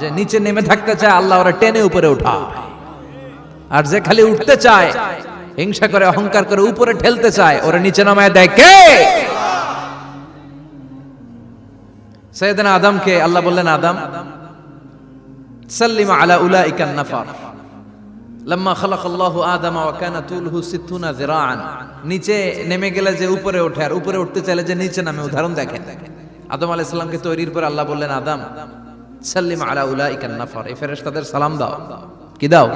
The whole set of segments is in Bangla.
যে নিচে নেমে থাকতে চায়, আল্লাহ ওরা টেনে উপরে উঠায়। আর যে খালি উঠতে চায়, হিংসা করে, অহংকার করে উপরে ঠেলতে চায়, ওরা নিচে নামায় দেয় কে? আদমকে আল্লাহ বললেন, আদম, সাল্লিমা আলা উলাইকা নাফার। লম্মা খালাক আল্লাহু আদম তুলহু সিত্তুনা নিচে নেমে গেলে যে উপরে ওঠে, আর উপরে উঠতে চাইলে যে নিচে নামে, উদাহরণ দেখেন। আদম আলাইহিস সালামকে তৈরির পর আল্লাহ বললেন, আদম সাল্লিম আলা এই ফেরেশতাদের সালাম দাও। কি দাও?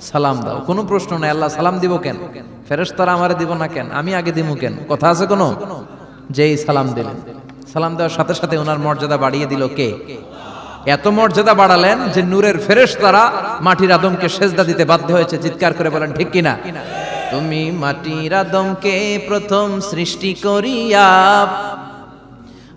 সালাম দাও। কোনো প্রশ্ন নাই। আল্লাহ সালাম দিব কেন? ফেরেশতারা আমারে দিব না কেন? আমি আগে দিমু কেন? কথা আছে কোনো? যেই সালাম দিলেন। সালাম দেওয়ার সাথে সাথে ওনার মর্যাদা বাড়িয়ে দিল কে? এত মর্যাদা বাড়ালেন যে নূরের ফেরেশ তারা মাটির আদমকে সেজদা দিতে বাধ্য হয়েছে। চিৎকার করে বলেন, ঠিক কিনা? তুমি মাটির আদমকে প্রথম সৃষ্টি করিয়া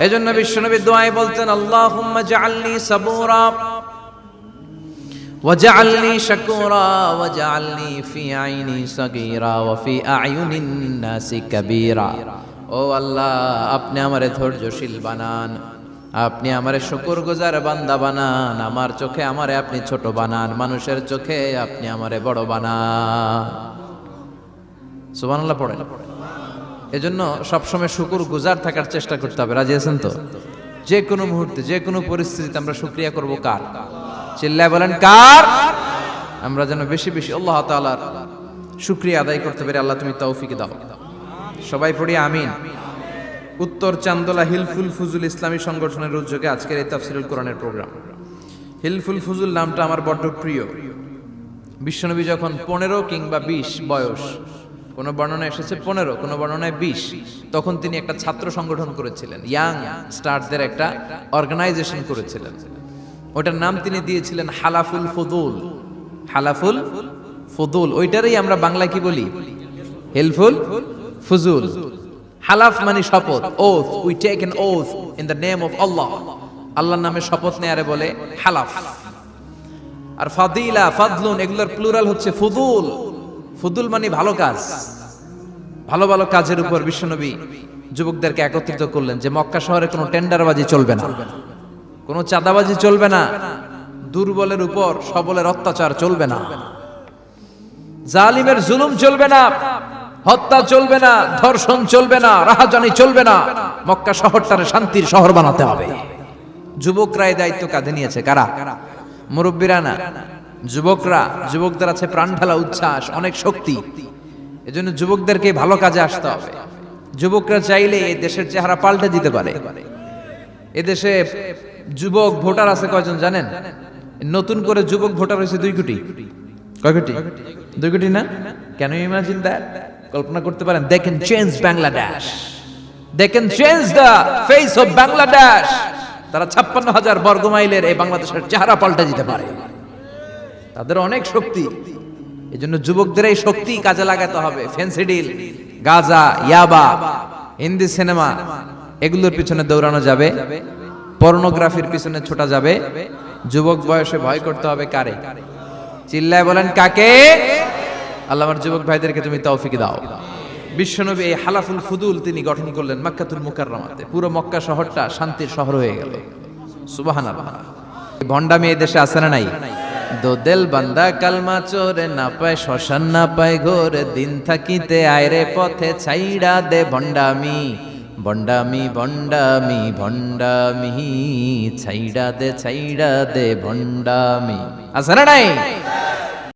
এজন্য বিশ্বনবী দোয়ায় বলতেন আল্লাহুম্মা জাআলনি সাবুরা وجعلني شكورا وجعلني في عيني صغيرا وفي أعين الناس كبيرا ও আল্লাহ আপনি আমারে ধৈর্যশীল বানান আপনি আমারে শুকর গুজার বান্দা বানান আমার চোখে আমারে আপনি ছোট বানান মানুষের চোখে আপনি আমারে বড় বানান সুবহানাল্লাহ পড়েন এজন্য সবসময় শুকুর গুজার থাকার চেষ্টা করতে হবে। রাজি আছেন তো? যে কোনো মুহূর্তে, যে কোনো পরিস্থিতিতে আমরা শুক্রিয়া করব কার? চিল্লায় বলেন, কার? আমরা যেন বেশি বেশি আল্লাহ তাআলার শুক্রিয়া আদায় করতে পারি। আল্লাহ তুমি তৌফিক দাও। সবাই পড়ি, আমিন। উত্তর চান্দোলা হিলফুল ফুজুল ইসলামী সংগঠনের উদ্যোগে আজকের এই তাফসিরুল কোরআনের প্রোগ্রাম। হিলফুল ফুজুল নামটা আমার বড্ড প্রিয়। বিশ্বনবী যখন পনেরো কিংবা বিশ বয়স কোন বর্ণনা এসেছে পনেরো, কোন বর্ণনায় বিশ। তখন তিনি একটা ছাত্র সংগঠন করেছিলেন ইয়াং স্টারদের একটা অর্গানাইজেশন করেছিলেন। ওটার নাম তিনি দিয়েছিলেন হালাফুল ফদুল। হালাফুল ফদুল, ওইটারই আমরা বাংলা কি বলি? হেলফুল ফুজুল। হালাফ মানে শপথ oath we take an oath in the name of Allah আল্লাহর নামে শপথ নেয়ারে বলে হালাফ। আর ফাদিলা, ফাদলুন, এগুলোর প্লুরাল হচ্ছে ফুদুল। ফুদুল মানে ভালো কাজ। ভালো ভালো কাজের উপর বিশ্বনবী যুবকদেরকে একত্রিত করলেন যে মক্কা শহরে কোনো টেন্ডারবাজি চলবে না। কোনো চাঁদাবাজি চলবে না। দুর্বলের উপর সবলের অত্যাচার চলবে না। জালিমের জুলুম চলবে না। হত্যা চলবে না। ধর্ষণ চলবে না। রাহাজানি চলবে না। মক্কা শহরটারে শান্তির শহর বানাতে হবে। যুবকরা এই দায়িত্ব কাঁধে নিয়েছে কারা? মুরব্বীরা না? যুবকরা, যুবকদের আছে প্রাণ ঢালা উচ্ছ্বাস, অনেক শক্তি। এজন্য যুবকদেরকে ভালো কাজে আসতে হবে। যুবকরা চাইলে দেশের চেহারা পাল্টে দিতে পারে। এদেশে যুবক ভোটার আছে কয়জন জানেন? নতুন করে যুবক ভোটার হয়েছে দুই কোটি। কয় কোটি? দুই কোটি না? কেন ইমাজিন দ্যাট কল্পনা করতে পারেন they can change Bangladesh they can change the face of Bangladesh তারা ছাপ্পান্ন হাজার বর্গ মাইলের এই বাংলাদেশের চেহারা পাল্টে দিতে পারে। তাদের অনেক শক্তি। এই জন্য যুবকদের এই শক্তি কাজে লাগাতে হবে। ফেন্সিডিল, গাজা, ইয়াবা, হিন্দি সিনেমা, এগুলোর পিছনে দৌড়ানো যাবে। পর্নোগ্রাফির পিছনে ছোটা যাবে। যুবক বয়সে ভয় করতে হবে কারে? চিল্লায় বলেন, কাকে? আল্লাহ আমার যুবক ভাইদেরকে তুমি তৌফিক দাও। বিশ্বনবী এই হালাফুল ফুদুল তিনি গঠন করলেন মক্কাতুল মুকাররমাতে। পুরো মক্কা শহরটা শান্তির শহর হয়ে গেল। সুবহানাল্লাহ। ভন্ডামি এই দেশে আছে না নাই? দোদেল বান্দা কালমা চোরে না পায়, শ্মশান না পায় ঘোর, দিন থাকিতে আয়রে পথে ছাইড়া দে ভণ্ডামি। ভণ্ডামি ভণ্ডামি ভণ্ডামি, ছাইড়া দে ছাইড়া দে, ভণ্ডামি। আছে না নাই?